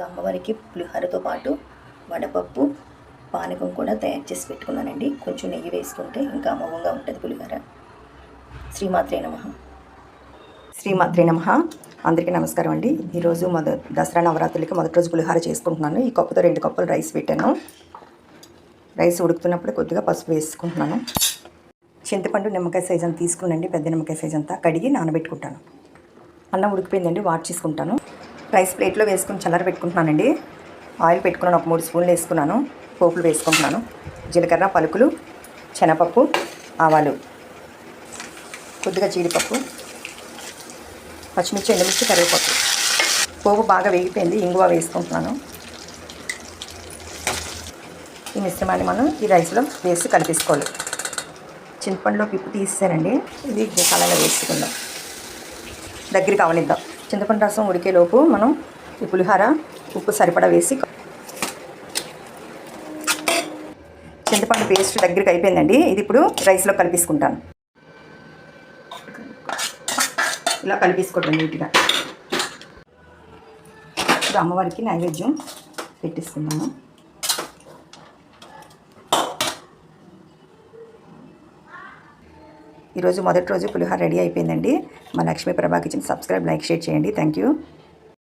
అమ్మవారికి పులిహోరతో పాటు వడపప్పు పానకం కూడా తయారు చేసి పెట్టుకున్నానండి. కొంచెం నెయ్యి వేసుకుంటే ఇంకా అమోఘంగా ఉంటుంది పులిహోర. శ్రీమాత్రే నమ. శ్రీమాత్రే నమ. అందరికీ నమస్కారం అండి. ఈరోజు మొద దసరా నవరాత్రులకి మొదటి రోజు పులిహోర చేసుకుంటున్నాను. ఈ కప్పుతో రెండు కప్పులు రైస్ పెట్టాను. రైస్ ఉడుకుతున్నప్పుడు కొద్దిగా పసుపు వేసుకుంటున్నాను. చింతపండు నిమ్మకాయ సైజ్ అంత తీసుకున్నాండి పెద్ద నిమ్మకాయ సైజ్ అంతా కడిగి నానబెట్టుకుంటాను. అన్నం ఉడికిపోయిందండి. వాట్ చేసుకుంటాను. రైస్ ప్లేట్లో వేసుకుని చల్లర పెట్టుకుంటున్నానండి. ఆయిల్ పెట్టుకున్నాను ఒక మూడు స్పూన్లు వేసుకున్నాను. పోపులు వేసుకుంటున్నాను. జీలకర్ర పలుకులు శనగపప్పు ఆవాలు. కొద్దిగా జీడిపప్పు పచ్చిమిర్చి ఎండుమిర్చి కరివేపప్పు పోపు బాగా వేగిపోయింది. ఇంగువ వేసుకుంటున్నాను. ఈ మిశ్రమాన్ని మనం ఈ రైస్లో వేసి కలిపేసుకోవాలి. చింతపండులో పిప్పు తీసేసానండి. ఇది కళలో వేసుకుందాం. దగ్గరికి అవనిద్దాం. చింతపండు రసం ఉడికేలోపు మనం ఈ పులిహోర ఉప్పు సరిపడా వేసి చింతపండు పేస్ట్ దగ్గరికి అయిపోయిందండి. ఇది ఇప్పుడు రైస్లో కలిపేసుకుంటాను. ఇలా కలిపేసుకోవటం నీట్గా. ఇప్పుడు అమ్మవారికి నైవేద్యం పెట్టిస్తున్నాను. ఈరోజు మొదటి రోజు పులిహోర రెడీ అయిపోయిందండి. మా Lakshmi Prabha subscribe like share చేయండి. Thank you.